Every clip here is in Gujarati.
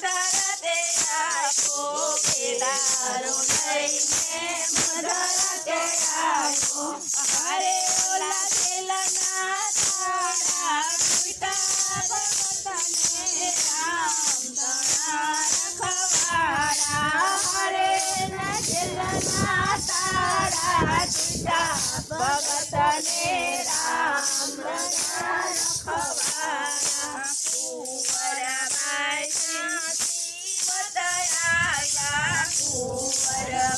મધર તેરા પોકેદારો લઈને મધર તેરા અરે ઓલા છેલા ના તારા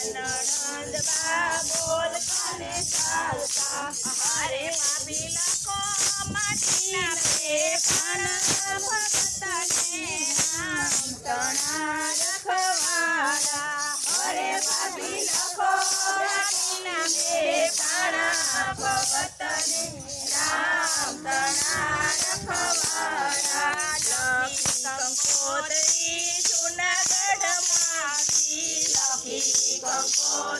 નણંદ બા બોલ કાને ચાલતા હારે માફી લખો માટીના બે પણ ભગતને અરે ભાભી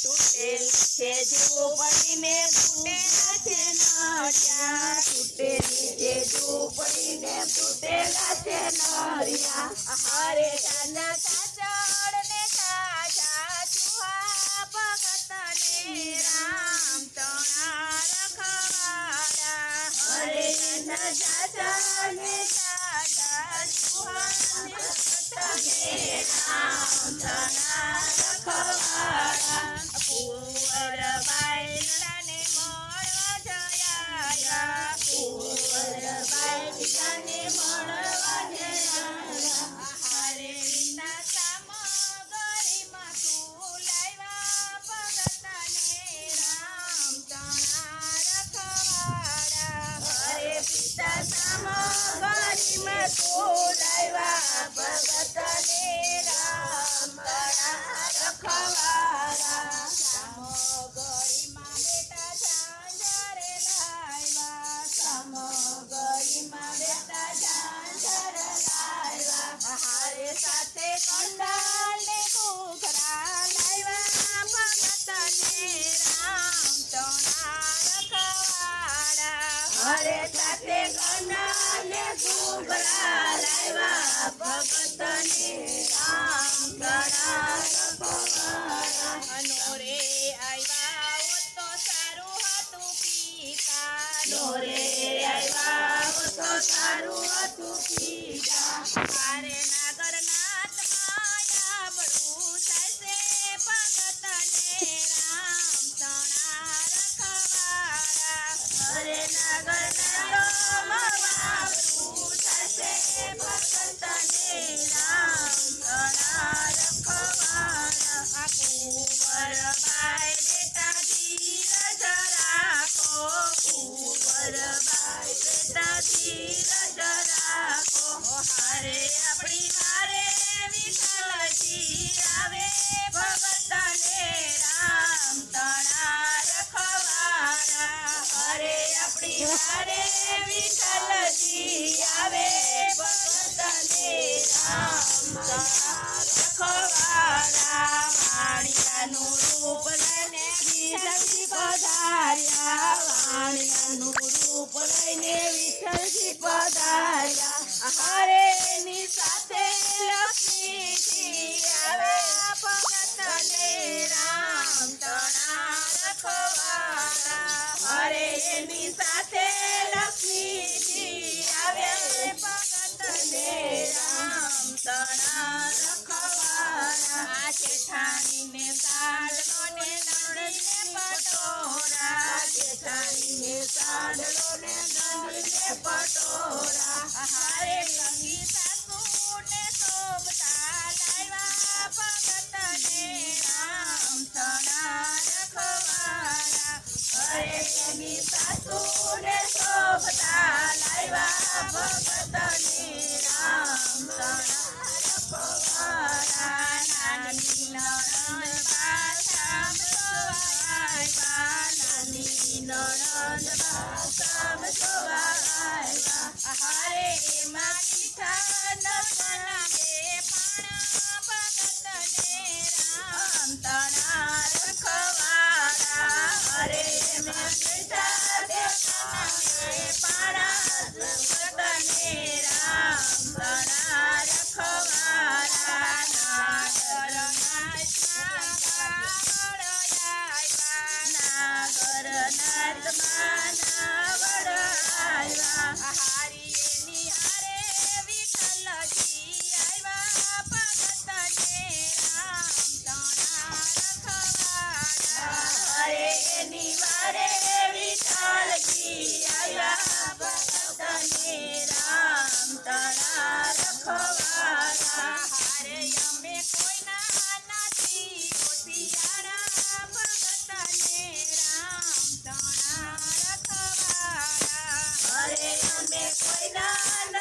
તૂટેલ છે જેવો પડીને તૂટેલા છે નરિયા. તૂટેલી છે જેવો પડીને તૂટેલા છે નરિયા. હરે તાના કાચળ ને કાચા ચુહા ભગત ને રામ તણા રખવાડા. હરે તાના કાચળ ને કાચા ચુહા ભગત ને રામ તણા રખવાડા. i Thank you. અરે સાથે ગણાને ગુબરા લાવ્યા. ભગતને રામ ગણા કુંવરબાઈ બેટા ધીરજ રાખો કુંવરબાઈ બેટા ધીરજ રાખો હારે આપણી હારે વિઠ્ઠલજી આવે ભગતને રામ તણા રખવાના હરે આપણી હારે વિઠ્ઠલજી આવે. વાણિયાનું રૂપ લઈને વિઠ્ઠલજી પધાર્યા. હરે એની સાથે લક્ષ્મીજી આવે. ભગતને રામ તણા રખવાના. હરે એની સાથે લક્ષ્મીજી આવે. ભગતને રામ તણા ને પટોરા જેઠાણીને સાડલો ને નંદીને પટોરા હારે કંગી રખવાના બાસામ સોવાયવા હારે એમાં મીઠા નસના બે પાણા ભગતને રામ તણા રખવાના હરે એમાં મીઠા દેવના બે પાણા ભગતને રામ તણા રખવાના નાગર નાગર નાદમાં